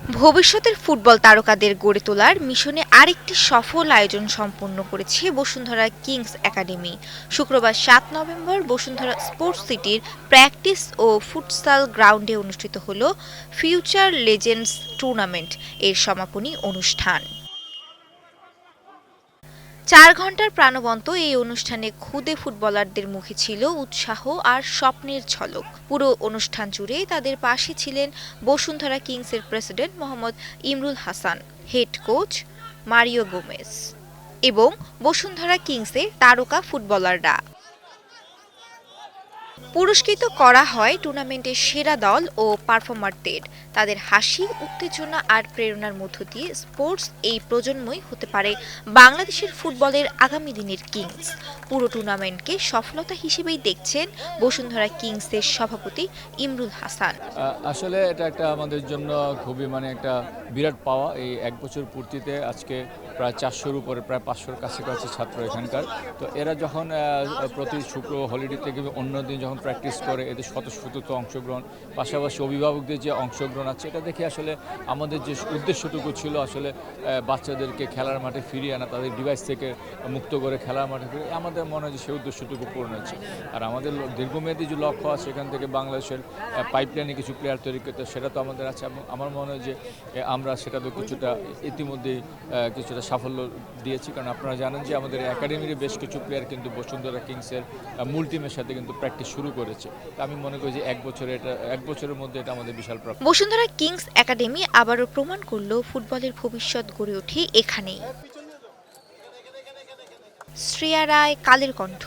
ভবিষ্যতের ফুটবল তারকাদের গড়ে তোলার মিশনে আরেকটি সফল আয়োজন সম্পন্ন করেছে বসুন্ধরা কিংস একাডেমি। শুক্রবার সাত নভেম্বর বসুন্ধরা স্পোর্টস সিটির প্র্যাকটিস ও ফুটসাল গ্রাউন্ডে অনুষ্ঠিত হল ফিউচার লেজেন্ডস টুর্নামেন্ট। এর সমাপনী অনুষ্ঠান। চার ঘণ্টার প্রাণবন্ত এই অনুষ্ঠানে খুদে ফুটবলারদের মুখে ছিল উৎসাহ আর স্বপ্নের ঝলক। পুরো অনুষ্ঠান জুড়ে তাদের পাশে ছিলেন বসুন্ধরা কিংসের president Mohammad Imrul Hasan, head coach Mario Gomez এবং বসুন্ধরা কিংসের তারকা ফুটবলাররা। পুরস্কৃত করা হয় টুর্নামেন্টের সেরা দল ও পারফর্মারদের। তাদের হাসি, উত্তেজনা আর প্রেরণার মধ্য দিয়ে স্পোর্টস এই প্রজন্মই হতে পারে বাংলাদেশের ফুটবলের আগামী দিনের কিংস। পুরো টুর্নামেন্টকে সফলতা হিসেবেই দেখছেন বসুন্ধরা কিংসের সভাপতি ইমরুল হাসান। আসলে এটা একটা আমাদের জন্য খুবই মানে একটা বিরাট পাওয়া এই এক বছর পূর্তিতে আজকে প্রায় চারশোর উপরে, প্রায় পাঁচশোর কাছাকাছি ছাত্র এখানকার। তো এরা যখন প্রতি শুক্র হলিডে থেকে অন্য দিন যখন প্র্যাকটিস করে, এদের স্বতঃস্ফূর্ত অংশগ্রহণ, পাশাপাশি অভিভাবকদের যে অংশগ্রহণ আছে, এটা দেখে আসলে আমাদের যে উদ্দেশ্যটুকু ছিল আসলে বাচ্চাদেরকে খেলার মাঠে ফিরিয়ে আনা, তাদের ডিভাইস থেকে মুক্ত করে খেলার মাঠে ফিরিয়ে আমাদের মনে হয় যে সেই উদ্দেশ্যটুকু পূরণ হচ্ছে আর আমাদের দীর্ঘমেয়াদী যে লক্ষ্য আছে সেখান থেকে বাংলাদেশের পাইপলাইনে কিছু প্লেয়ার তৈরি করতে, সেটা তো আমাদের আছে। এবং আমার মনে হয় যে আমরা সেটা তো কিছুটা ইতিমধ্যেই কিছুটা সাফল্য দিয়েছি, কারণ আপনারা জানেন যে আমাদের একাডেমির বেশ কিছু প্লেয়ার কিন্তু বসুন্ধরা কিংসের মূল টিমের সাথে কিন্তু প্র্যাকটিস শুরু করেছে। আমি মনে করি যে এক বছরে এটা, এক বছরের মধ্যে এটা আমাদের বিশাল প্রাপ্তি। বসুন্ধরা কিংস একাডেমি আবারও প্রমাণ করল ফুটবলের ভবিষ্যৎ গড়ে ওঠে এখানেই। শ্রেয়া রায়, কালের কণ্ঠ।